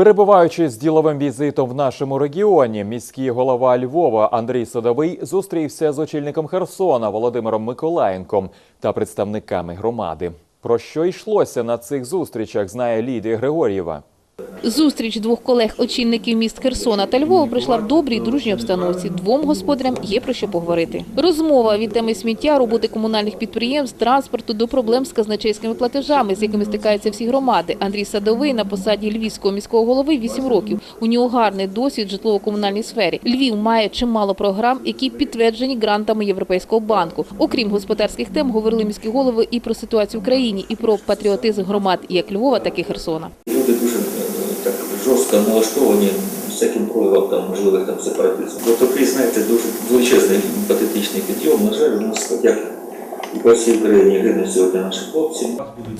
Перебуваючи з діловим візитом в нашому регіоні, міський голова Львова Андрій Садовий зустрівся з очільником Херсона Володимиром Миколаєнком та представниками громади. Про що йшлося на цих зустрічах, знає Лідія Григор'єва. Зустріч двох колег-очільників міст Херсона та Львова пройшла в добрій дружній обстановці. Двом господарям є про що поговорити. Розмова від теми сміття, роботи комунальних підприємств, транспорту до проблем з казначейськими платежами, з якими стикаються всі громади. Андрій Садовий на посаді львівського міського голови 8 років. У нього гарний досвід житлово-комунальній сфері. Львів має чимало програм, які підтверджені грантами Європейського банку. Окрім господарських тем, говорили міські голови і про ситуацію в країні, і про патріотизм громад як Львова, так і Херсона. Люди жорстко налаштовані всяким проявам там можливих там сепаратизму. Бо такий, знаєте, дуже величезний патетичний підйом. На жаль, у нас як і по всій Україні гинуть сьогодні наші хлопці.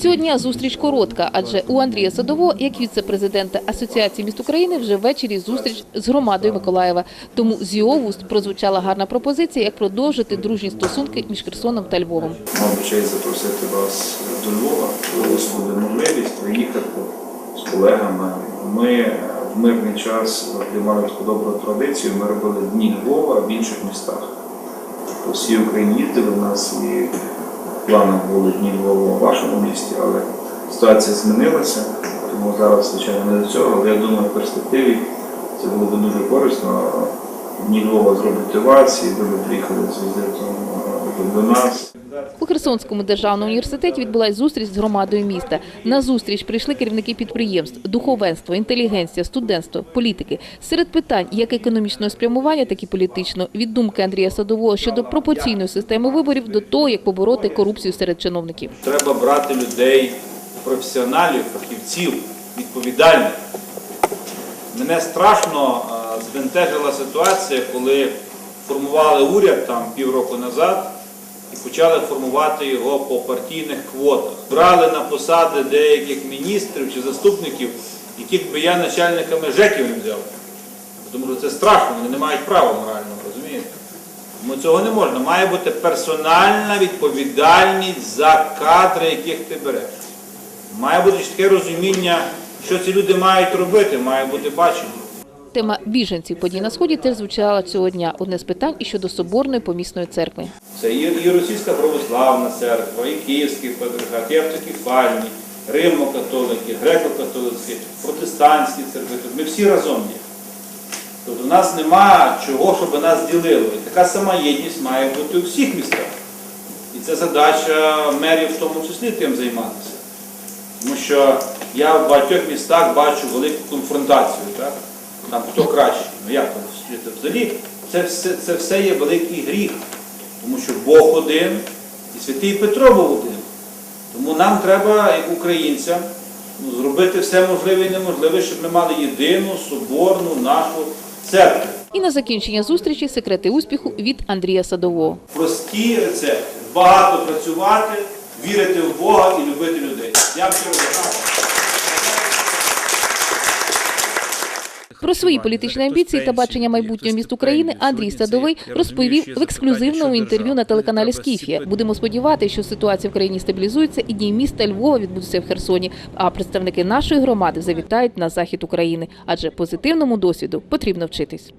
Цього дня зустріч коротка, адже у Андрія Садово, як віце-президента Асоціації міст України, вже ввечері зустріч з громадою Миколаєва. Тому з його вуст прозвучала гарна пропозиція, як продовжити дружні стосунки між Херсоном та Львовом. Мав би запросити вас до Львова, коли у вас буде можливість приїхати з колегами. Ми в мирний час приймали таку добру традицію. Ми робили дні Львова в інших містах. По всій Україні їздили в нас і в планах були дні Львова у вашому місті, але ситуація змінилася, тому зараз, звичайно, не до цього, але я думаю, в перспективі це було б дуже корисно. Дні Львова зробити вас, і ви приїхали з візитом е, до нас. У Херсонському державному університеті відбулася зустріч з громадою міста. На зустріч прийшли керівники підприємств, духовенство, інтелігенція, студентство, політики. Серед питань як економічного спрямування, так і політичного, від думки Андрія Садового щодо пропорційної системи виборів до того, як побороти корупцію серед чиновників. Треба брати людей, професіоналів, фахівців, відповідальних. Мене страшно збентежила ситуація, коли формували уряд там півроку назад і почали формувати його по партійних квотах. Брали на посади деяких міністрів чи заступників, яких би я начальниками ЖЕКів не взяв. Тому що це страшно, вони не мають права морального, розумієте? Тому цього не можна. Має бути персональна відповідальність за кадри, яких ти береш. Має бути чітке розуміння, що ці люди мають робити, має бути бачення. Тема біженців подій на сході теж звучала цього дня. Одне з питань і щодо соборної помісної церкви. Це і, і російська православна церква, і Київський патріархат, і автокефальні, римо-католики, греко-католицькі, протестантські церкви. Ми всі разом є. Тобто в нас нема чого, щоб нас ділило. І така сама єдність має бути у всіх містах. І це задача мерів в тому числі тим займатися. Тому що я в багатьох містах бачу велику конфронтацію. Так? Там хто кращий. Ну як там? Взагалі це все, це все є великий гріх. Тому що Бог один і святий Петро був один. Тому нам треба, як українцям, ну, зробити все можливе і неможливе, щоб ми мали єдину соборну нашу церкву. І на закінчення зустрічі секрети успіху від Андрія Садового. Прості рецепти. Багато працювати, вірити в Бога і любити людей. Я вам щиро дякую. Про свої політичні амбіції та бачення майбутнього міст України Андрій Садовий розповів в ексклюзивному інтерв'ю на телеканалі Скіфія. Будемо сподіватися, що ситуація в країні стабілізується і дні міста Львова відбудуться в Херсоні. А представники нашої громади завітають на захід України, адже позитивному досвіду потрібно вчитись.